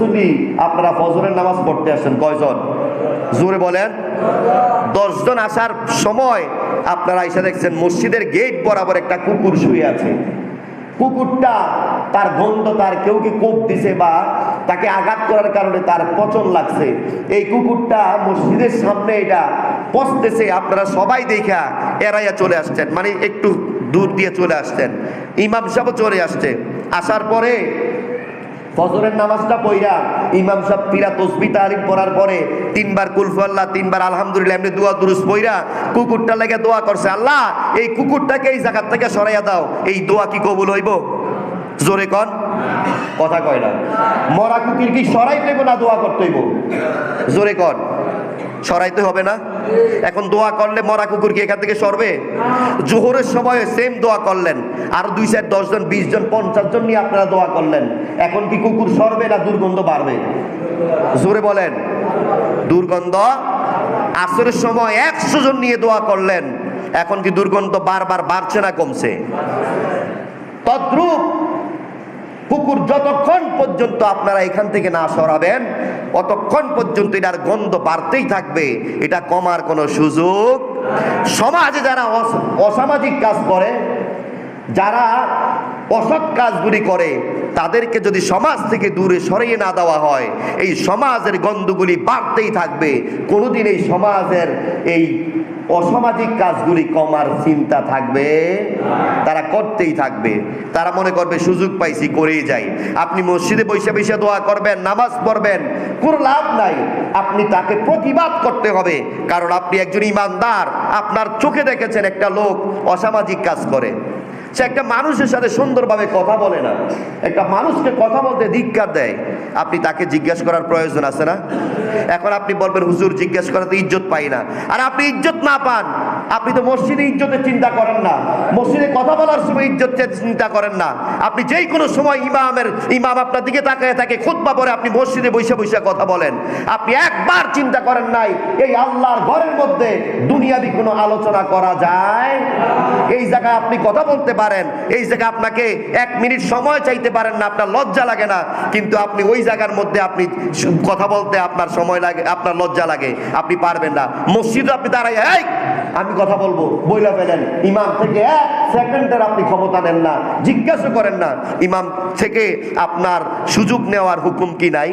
মুসল্লি আপনারা ফজরের নামাজ পড়তে আসেন কয়জন? জোরে বলেন। দশজন আসার সময় আপনারা এসে দেখছেন মসজিদের গেট বরাবর একটা কুকুর শুয়ে আছে। কুকুরটা তার গন্ধ তার কেউ কি কোপ দিছে বা তাকে আঘাত করার কারণে তার পচন লাগছে। এই কুকুরটা মসজিদের সামনে এটা পচতেছে, আপনারা সবাই দেখা এড়াইয়া চলে আসছেন। মানে একটু দূর দিয়ে চলে আসছেন। ইমাম সাহেব চলে আসছে। আসার পরে ফজরের নামাজটা পইরা ইমাম সাহেব পিরা তসবি তারিফ পড়ার পরে তিনবার কুলফাল্লাহ তিনবার আলহামদুলিল্লাহ, এমনি দোয়া, দুরুস পইরা কুকুরটা লেগে দোয়া করছে, আল্লাহ, এই কুকুরটাকে এই জায়গার থেকে সরাইয়া দাও, এই দোয়া কি কবুল হইব? জোরে কন। কথা কয় না। মরা কুকির কি সরাইতে হইব না দোয়া করতেইব জোরে কন। সরাইতে হবে না। এখন দোয়া করলে মরা কুকুর কি এখান থেকে সরবে? জোহরের সময় সেম দোয়া করলেন। আর দুই চার, দশ জন, বিশ জন, পঞ্চাশ জন নিয়ে আপনারা দোয়া করলেন। এখন কি কুকুর সরবে না দুর্গন্ধ বাড়বে? জোরে বলেন। দুর্গন্ধ? আসরের সময় একশো জন নিয়ে দোয়া করলেন। এখন কি দুর্গন্ধ বারবার বাড়ছে না কমছে? তদ্রূপ কুকুর যতক্ষণ পর্যন্ত আপনারা এখান থেকে না সরাবেন, অতক্ষণ পর্যন্ত এটার গন্ধ বাড়তেই থাকবে। এটা কমার কোনো সুযোগ সমাজে যারা অস- অসামাজিক কাজ করে, যারা অসৎ কাজগুলি করে, তাদেরকে যদি সমাজ থেকে দূরে সরিয়ে না দেওয়া হয়, এই সমাজের গন্ধগুলি বাড়তেই থাকবে। কোনোদিন এই সমাজের এই অসামাজিক কাজগুলি কমার চিন্তা থাকবে। তারা করতেই থাকবে। তারা মনে করবে, সুযোগ পাইছি, করেই যাই। আপনি মসজিদে বৈশা বৈশা দোয়া করবেন, নামাজ পড়বেন, কোনো লাভ নাই। আপনি তাকে প্রতিবাদ করতে হবে। কারণ আপনি একজন ইমানদার, আপনার চোখে দেখেছেন একটা লোক অসামাজিক কাজ করে। সে একটা মানুষের সাথে সুন্দরভাবে কথা বলে না। একটা মানুষকে কথা বলতে ধিক্কার দেয়। আপনি তাকে জিজ্ঞাসা করার প্রয়োজন আছে না? এখন আপনি বলবেন, হুজুর, জিজ্ঞাসা করাতে ইজ্জত পাই না। আর আপনি ইজ্জত না পান। আপনি তো মসজিদে ইজ্জতের চিন্তা করেন না। মসজিদে কথা বলার সময় ইজ্জতের চিন্তা করেন না। আপনি যেই কোনো সময় ইমামের, ইমাম আপনার দিকে তাকায় থাকে, খুতবা পরে আপনি মসজিদে বসে বসে কথা বলেন। আপনি একবার চিন্তা করেন নাই, এই আল্লাহর ঘরের মধ্যে দুনিয়াবি কোনো আলোচনা করা যায়? এই জায়গায় আপনি কথা বলতে পারেন। এই জায়গায় আপনাকে এক মিনিট সময় চাইতে পারেন না, আপনার লজ্জা লাগে না। কিন্তু আপনি ওই জায়গার মধ্যে আপনি কথা বলতে আপনার সময় লাগে, আপনার লজ্জা লাগে। আপনি পারবেন না। মসজিদে আপনি দাঁড়াই আমি কথা বলব। বইলা ফেলেন। ইমাম থেকে এক সেকেন্ডের আপনি ক্ষমতা নেন না। জিজ্ঞাসা করেন না, ইমাম থেকে আপনার সুযোগ নেওয়ার হুকুম কি নাই?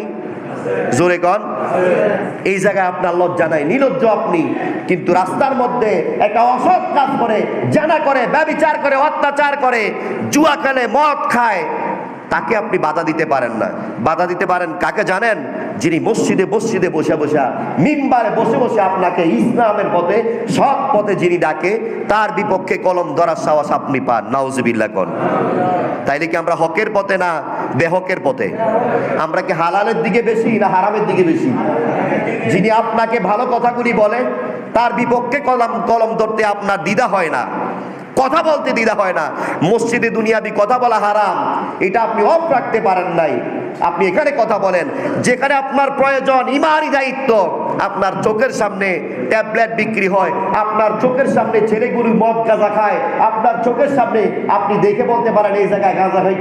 জোরে কন। এই জায়গায় আপনার লজ্জা নাই, নিলজ্জ আপনি। কিন্তু রাস্তার মধ্যে একটা অসৎ কাজ করে, জানা করে, ব্যবিচার করে, অত্যাচার করে, জুয়া খেলে, মদ খায়, তাকে আপনি বাধা দিতে পারেন না। বাধা দিতে পারেন কাকে জানেন? যিনি মসজিদে মসজিদে বসে বসে, মিম্বারে বসে বসে আপনাকে ইসলামের পথে, সৎ পথে যিনি ডাকে, তার বিপক্ষে কলম ধরার সাহস আপনি পান। নাউজুবিল্লাহ কন। তাইলে কি আমরা হকের পথে না? বেহকের পথে। আমরা কি হালালের দিকে বেশি না হারামের দিকে বেশি? যিনি আপনাকে ভালো কথাগুলি বলে, তার বিপক্ষে কলম কলম ধরতে আপনার দ্বিধা হয় না। কথা বলতে দ্বিধা হয় না। মসজিদে দুনিয়াবি কথা বলা হারাম। এটা আপনি অফ রাখতে পারেন নাই। আপনি এখানে কথা বলেন, যেখানে আপনার প্রয়োজন ইমানই দায়িত্ব। আপনার চোখের সামনে ট্যাবলেট বিক্রি হয়, আপনার চোখের সামনে ছেলেগুলি মদ গাঁজা খায়, আপনার চোখের সামনে আপনি দেখে বলতে পারেন, এই জায়গায় গাঁজা খাই